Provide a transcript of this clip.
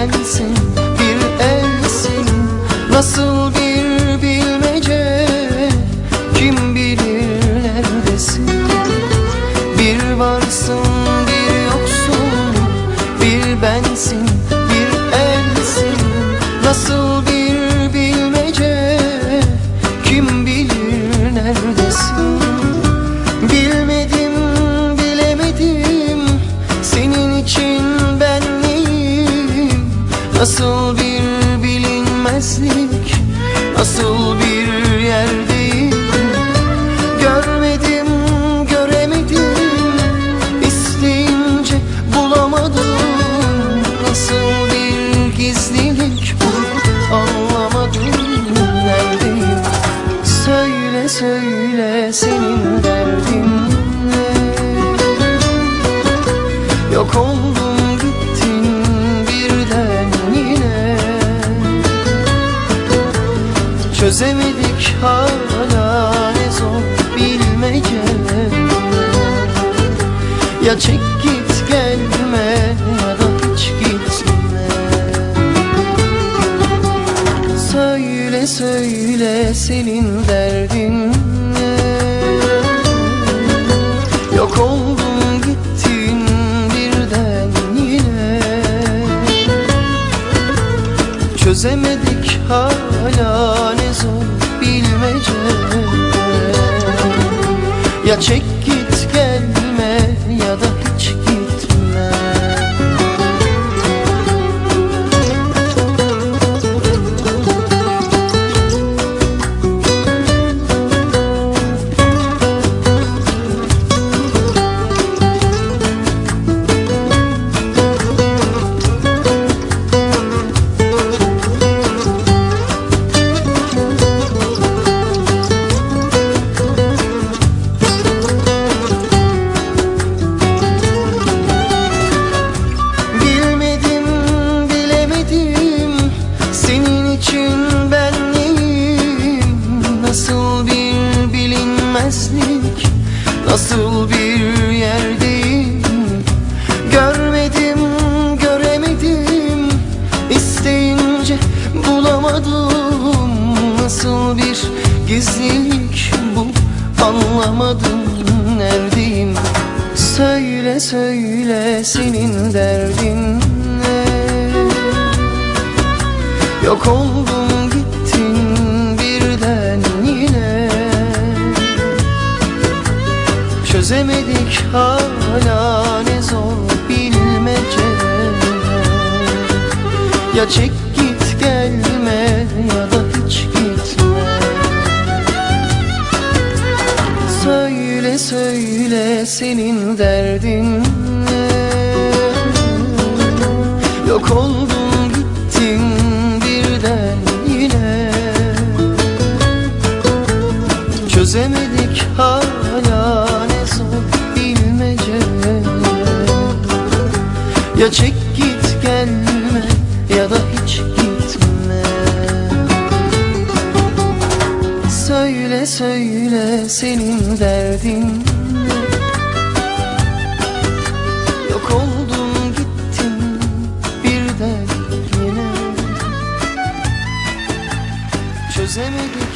bensin bir elsin Nasıl Nasıl bir bilinmezlik nasıl bir yerdeyim? Görmedim göremedim isteyince bulamadım. Nasıl bir gizlilik bu anlamadım. Neredeyim? Söyle söyle senin derdin ne? Yok oldun Çözemedik hala ne zor bilmece. Ya çek git gelme ya da hiç gitme. Söyle söyle senin derdin Çözemedik hala ne zor bilmece. Ya çek bir gizlilik bu anlamadım neredeyim? Söyle söyle senin derdin ne? Yok oldun gittin birden yine. Çözemedik hala ne zor bilmece. Ya çek Çözemedik hala ne zor bilmece. Ya çek git gelme ya da hiç gitme. Söyle söyle senin derdin. Ne Yok oldun gittin birden yine. Çözemedim